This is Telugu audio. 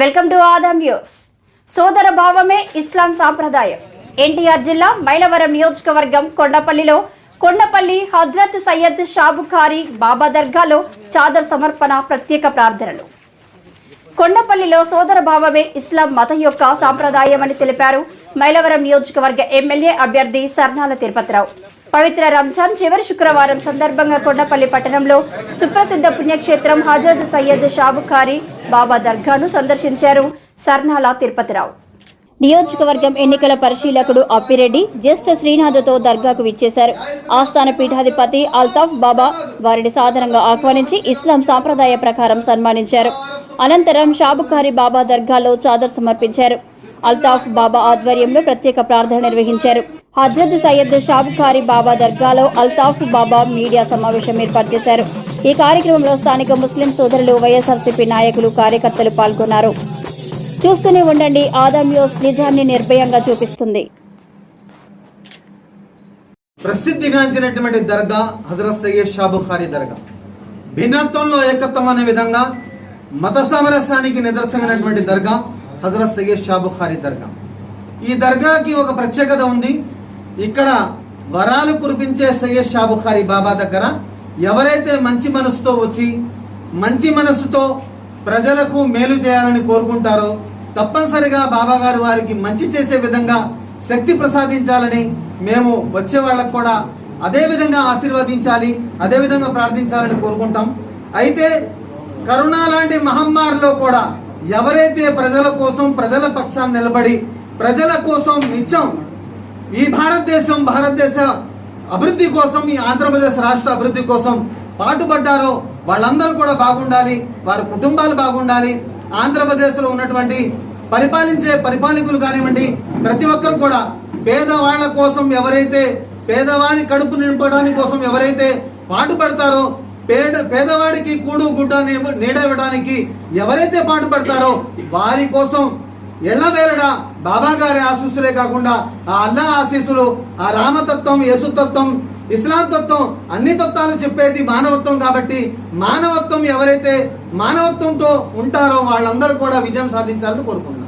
Welcome to Adam news. సోదర భావమే ఇస్లాం సాంప్రదాయం. ఎన్టీఆర్ జిల్లా మైలవరం నియోజకవర్గం కొండపల్లిలో కొండపల్లి హజ్రత్ సయ్యద్ షాబుఖారి బాబా దర్గాలో చాదర్ సమర్పణ ప్రత్యేక ప్రార్థనలు. కొండపల్లిలో సోదర భావమే ఇస్లాం మతం యొక్క సాంప్రదాయమని తెలిపారు మైలవరం నియోజకవర్గ ఎమ్మెల్యే అభ్యర్థి సర్నాల తిరుపతిరావు. పవిత్ర రంజాన్ చివరి శుక్రవారం సందర్భంగా కొండపల్లి పట్టణంలో సుప్రసిద్ధ పుణ్యక్షేత్రం హజరత్ సయ్యద్ షాబుఖారి బాబా దర్గాను సందర్శించారు సర్నాల తిరుపతిరావు. నియోజకవర్గం ఎన్నికల పరిశీలకుడు అప్పిరెడ్డి జ్యేష్ఠ శ్రీనాథ్తో దర్గాకు విచ్చేశారు. ఆస్థాన పీఠాధిపతి అల్తాఫ్ బాబా వారిని సాధారణంగా ఆహ్వానించి ఇస్లాం సాంప్రదాయ ప్రకారం సన్మానించారు. అనంతరం షాబుఖారి బాబా దర్గాలో చాదర్ సమర్పించారు. అల్తాఫ్ బాబా ఆధ్వర్యంలో ప్రత్యేక ప్రార్థన నిర్వహించారు. హజరత్ సయ్యద్ షాబుఖారి బాబా దర్గాలో అల్తాఫ్ బాబా మీడియా సమావేశం ఏర్పాటు చేశారు. ఈ కార్యక్రమంలో స్థానిక ముస్లిం సోదరులు వైఎస్ఆర్సీపీ నాయకులు కార్యకర్తలు పాల్గొన్నారు. చూస్తూనే ఉండండి ఆదాం న్యూస్ నిజాన్ని నిర్భయంగా చూపిస్తుంది. ప్రసిద్ధిగాంచినటువంటి దర్గా హజరత్ సయ్యద్ షాబుఖారి దర్గా. భిన్నత్వంలో ఏకత్వం అనే విధంగా మత సామరస్యానికి నిదర్శనమైనటువంటి దర్గా హజరత్ సయ్యద్ షాబుఖారి దర్గా. ఈ దర్గాకి ఒక ప్రత్యేకత ఉంది. ఇక్కడ వరాలు కురిపించే సయ్యద్ షాబుఖారి బాబా దగ్గర ఎవరైతే మంచి మనసుతో వచ్చి మంచి మనసుతో ప్రజలకు మేలు చేయాలని కోరుకుంటారో తప్పనిసరిగా బాబా గారు వారికి మంచి చేసే విధంగా శక్తి ప్రసాదించాలని మేము వచ్చే వాళ్ళకు కూడా అదే విధంగా ఆశీర్వదించాలి అదే విధంగా ప్రార్థించాలని కోరుకుంటాం. అయితే కరోనా లాంటి మహమ్మారిలో కూడా ఎవరైతే ప్రజల కోసం ప్రజల పక్షాన్ని నిలబడి ప్రజల కోసం నిత్యం ఈ భారతదేశం భారతదేశ అభివృద్ధి కోసం ఈ ఆంధ్రప్రదేశ్ రాష్ట్ర అభివృద్ధి కోసం పాటుపడ్డారో వాళ్ళందరూ కూడా బాగుండాలి వారి కుటుంబాలు బాగుండాలి ఆంధ్రప్రదేశ్లో ఉన్నటువంటి పరిపాలించే పరిపాలకులు కానివ్వండి ప్రతి ఒక్కరు కూడా పేదవాళ్ళ కోసం ఎవరైతే పేదవాని కడుపు నింపడానికి కోసం ఎవరైతే పాటుపడతారో పేద పేదవాడికి కూడు గుడ్డ నీడ ఇవ్వడానికి ఎవరైతే పాటుపడతారో వారి కోసం ఎళ్ళవేళడ బాబా గారి ఆశీస్సులే కాకుండా ఆ అల్లా ఆశీస్సులు ఆ రామతత్వం యేసుతత్వం ఇస్లాం తత్వం అన్ని తత్వాలు చెప్పేది మానవత్వం కాబట్టి మానవత్వం ఎవరైతే మానవత్వంతో ఉంటారో వాళ్ళందరూ కూడా విజయం సాధించాలని కోరుకుంటున్నారు